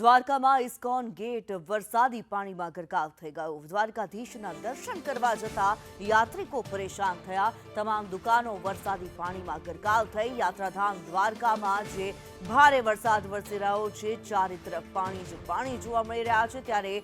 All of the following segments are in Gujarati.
દ્વારકામાં ઇસ્કોન ગેટ વરસાદી પાણીમાં ગરકાવ થઈ ગયો. દ્વારકાધીશના દર્શન કરવા જતા યાત્રિકો પરેશાન થયા. તમામ દુકાનો વરસાદી પાણીમાં ગરકાવ થઈ. યાત્રાધામ દ્વારકામાં જે ભારે વરસાદ વરસી રહ્યો છે, ચારે તરફ પાણી જ પાણી જોવા મળી રહ્યા છે. ત્યારે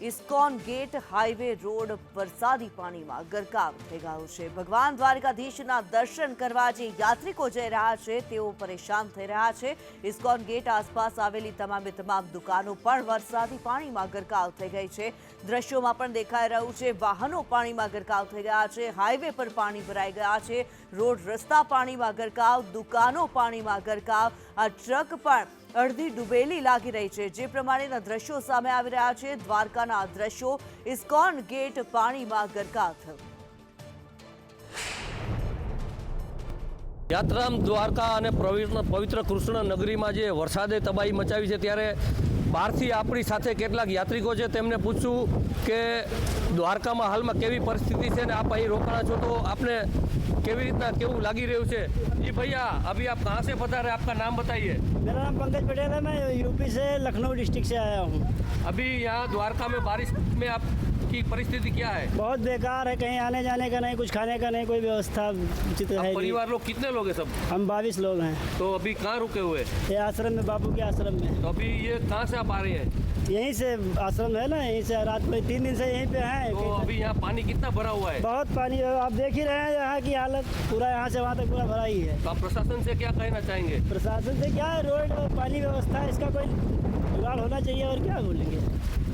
ઇસ્કોન ગેટ હાઈવે રોડ વરસાદી પાણીમાં ગરકાવ થઈ ગયો છે. ભગવાન દ્વારકાધીશના દર્શન કરવા જે યાત્રિકો જઈ રહ્યા છે, તેઓ પરેશાન થઈ રહ્યા છે. ઇસ્કોન ગેટ આસપાસ આવેલી તમામે તમામ દુકાનો પણ વરસાદી પાણીમાં ગરકાવ થઈ ગઈ છે. દ્રશ્યોમાં પણ દેખાઈ રહ્યું છે, વાહનો પાણીમાં ગરકાવ થઈ ગયા છે હાઈવે પર પાણી ભરાઈ ગયા છે. રોડ રસ્તા પાણીમાં ગરકાવ, દુકાનો પાણીમાં ગરકાવ આ ટ્રક પણ અડધી ડૂબેલી લાગી રહી છે. જે પ્રમાણેના દ્રશ્યો સામે આવી રહ્યા છે. દ્વારકાના દ્રશ્યો ઇસ્કોન ગેટ પાણીમાં ગરકાવ થયો. યાત્રાધામ દ્વારકા અને પવિત્ર પવિત્ર કૃષ્ણ નગરીમાં જે વરસાદે તબાહી મચાવી છે ત્યારે બહારથી આપણી સાથે કેટલાક યાત્રિકો છે તેમને પૂછશું કે દ્વારકામાં હાલમાં કેવી પરિસ્થિતિ છે ને આપ અહીં રોકાણા છો તો આપને કેવી રીતના કેવું લાગી રહ્યું છે જી ભૈયા અભી આપ કહાં से पधारे आपका नाम बताइए मेरा नाम पंकज पटेल है मैं यूपी से लखनऊ डिस्ट्रिक्ट से आया हूँ अभी यहाँ द्वारका में बारिश में आपकी परिस्थिति क्या है? बहुत बेकार है कहीं आने जाने का नहीं कुछ खाने का नहीं कोई व्यवस्था उचित है परिवार लोग कितने लोग हैं सब? हम बाईस लोग हैं। तो अभी कहाँ रुके हुए? ये आश्रम में बाबू के आश्रम में। तो अभी ये कहाँ से आप आ रहे हैं? यहीं से आश्रम है ना यहीं से रात में तीन दिन से यहीं पे हैं। तो अभी यहाँ पानी कितना भरा हुआ है? बहुत पानी है आप देख ही रहे हैं यहाँ की हालत पूरा यहाँ से वहाँ तक पूरा भरा ही है। तो आप प्रशासन से क्या कहना चाहेंगे? प्रशासन से क्या है रोड और पानी व्यवस्था इसका कोई जुगाड़ होना चाहिए और क्या बोलेंगे?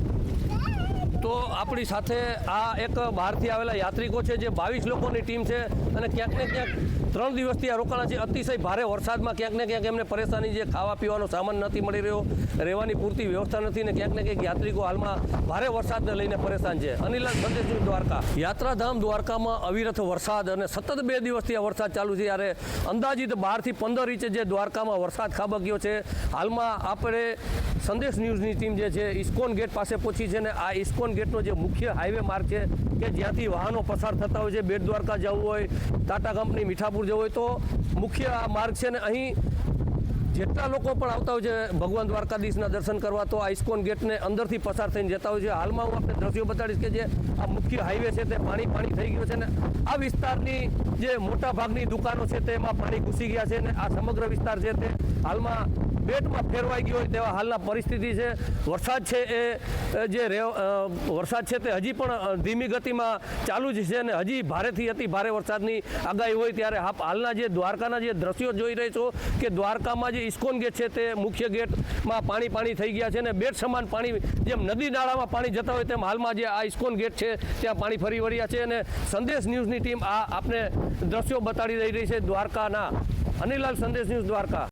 તો આપણી સાથે આ એક બહારથી આવેલા યાત્રિકો છે, જે બાવીસ લોકોની ટીમ છે અને ક્યાંક ને ક્યાંક ત્રણ દિવસથી આ રોકાણા છે. અતિશય ભારે વરસાદમાં ક્યાંક ને ક્યાંક એમને પરેશાની છે. ખાવા પીવાનો સામાન નથી મળી રહ્યો, રહેવાની પૂરતી વ્યવસ્થા નથી ને ક્યાંક ને ક્યાંક યાત્રિકો હાલમાં ભારે વરસાદને લઈને પરેશાન છે. અનિલાલ સંદેશ દ્વારકા. યાત્રાધામ દ્વારકામાં અવિરત વરસાદ અને સતત બે દિવસથી આ વરસાદ ચાલુ છે. ત્યારે અંદાજિત બારથી પંદર ઇંચ જે દ્વારકામાં વરસાદ ખાબક્યો છે, હાલમાં આપણે સંદેશ ન્યૂઝની ટીમ જે છે ઇસ્કોન ગેટ પાસે પહોંચી છે ને આ ઇસ્કોન ગેટનો જે મુખ્ય હાઈવે માર્ગ છે કે જ્યાંથી વાહનો પસાર થતા હોય છે, બેટ દ્વારકા જવું હોય, ટાટા કંપની મીઠાપુર જવું હોય, તો મુખ્ય આ માર્ગ છે ને અહીં જેટલા લોકો પણ આવતા હોય છે, ભગવાન દ્વારકાધીશના દર્શન કરવા, તો આ ઇસ્કોન ગેટને અંદરથી પસાર થઈને જતા હોય છે. હાલમાં હું આપણે દ્રશ્યો બતાડીશ કે જે આ મુખ્ય હાઈવે છે તે પાણી પાણી થઈ ગયું છે ને આ વિસ્તારની જે મોટા ભાગની દુકાનો છે તેમાં પાણી ઘૂસી ગયા છે ને આ સમગ્ર વિસ્તાર છે તે હાલમાં બેટમાં ફેરવાઈ ગયો હોય તેવા હાલના પરિસ્થિતિ છે. વરસાદ છે એ જે વરસાદ છે તે હજી પણ ધીમી ગતિમાં ચાલુ જ છે અને હજી ભારેથી અતિ ભારે વરસાદની આગાહી હોય ત્યારે હાલના જે દ્વારકાના જે દ્રશ્યો જોઈ રહી છો કે દ્વારકામાં જે ઇસ્કોન ગેટ છે તે મુખ્ય ગેટમાં પાણી પાણી થઈ ગયા છે અને બેટ સમાન પાણી જેમ નદી નાળામાં પાણી જતા હોય તેમ હાલમાં જે આ ઇસ્કોન ગેટ છે ત્યાં પાણી ફરી વળ્યા છે અને સંદેશ ન્યૂઝની ટીમ આ આપને દ્રશ્યો બતાડી રહી રહી છે દ્વારકાના. અનિલાલ સંદેશ ન્યૂઝ દ્વારકા.